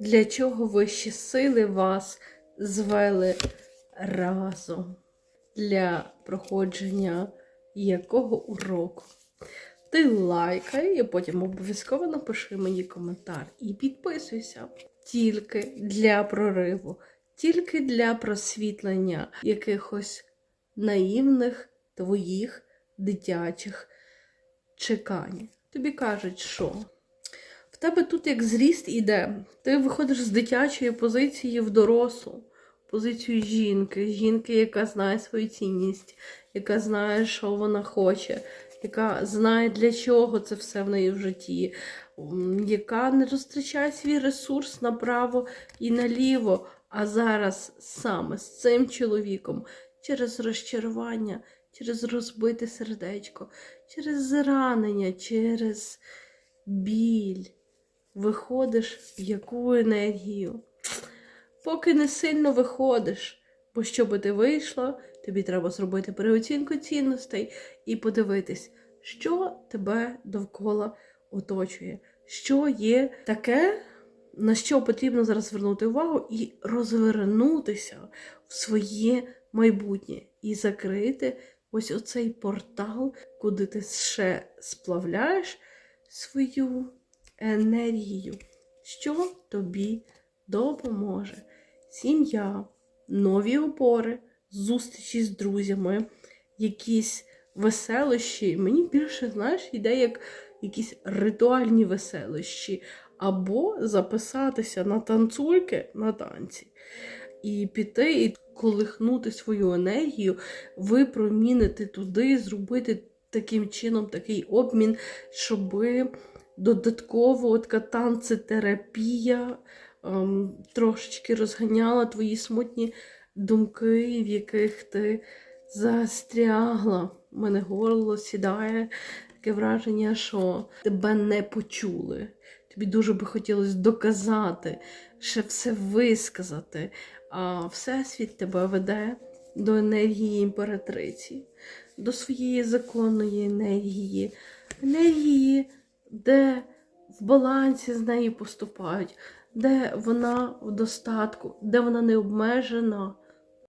Для чого вищі сили вас звели разом? Для проходження якого уроку? Ти лайкай, і потім обов'язково напиши мені коментар і підписуйся. Тільки для прориву, тільки для просвітлення якихось наївних твоїх дитячих чекань. Тобі кажуть, що тебе тут як зріст іде. Ти виходиш з дитячої позиції в дорослу, позицію жінки, жінки, яка знає свою цінність, яка знає, що вона хоче, яка знає, для чого це все в неї в житті, яка не розтрачає свій ресурс направо і наліво. А зараз саме з цим чоловіком через розчарування, через розбите сердечко, через зранення, через біль виходиш в яку енергію. Поки не сильно виходиш, бо щоб ти вийшла, тобі треба зробити переоцінку цінностей і подивитись, що тебе довкола оточує, що є таке, на що потрібно зараз звернути увагу, і розвернутися в своє майбутнє і закрити ось оцей портал, куди ти ще сплавляєш свою енергію, що тобі допоможе. Сім'я, нові опори, зустрічі з друзями, якісь веселощі. Мені більше, знаєш, йде як якісь ритуальні веселощі, або записатися на танцульки на танці. І піти і колихнути свою енергію, випромінити туди, зробити таким чином такий обмін, щоби додатково така танцетерапія ем, трошечки розганяла твої смутні думки, в яких ти застрягла. У мене горло сідає, таке враження, що тебе не почули. Тобі дуже би хотілося доказати, ще все висказати, а Всесвіт тебе веде до енергії імператриці, до своєї законної енергії, енергії, де в балансі з нею поступають, де вона в достатку, де вона не обмежена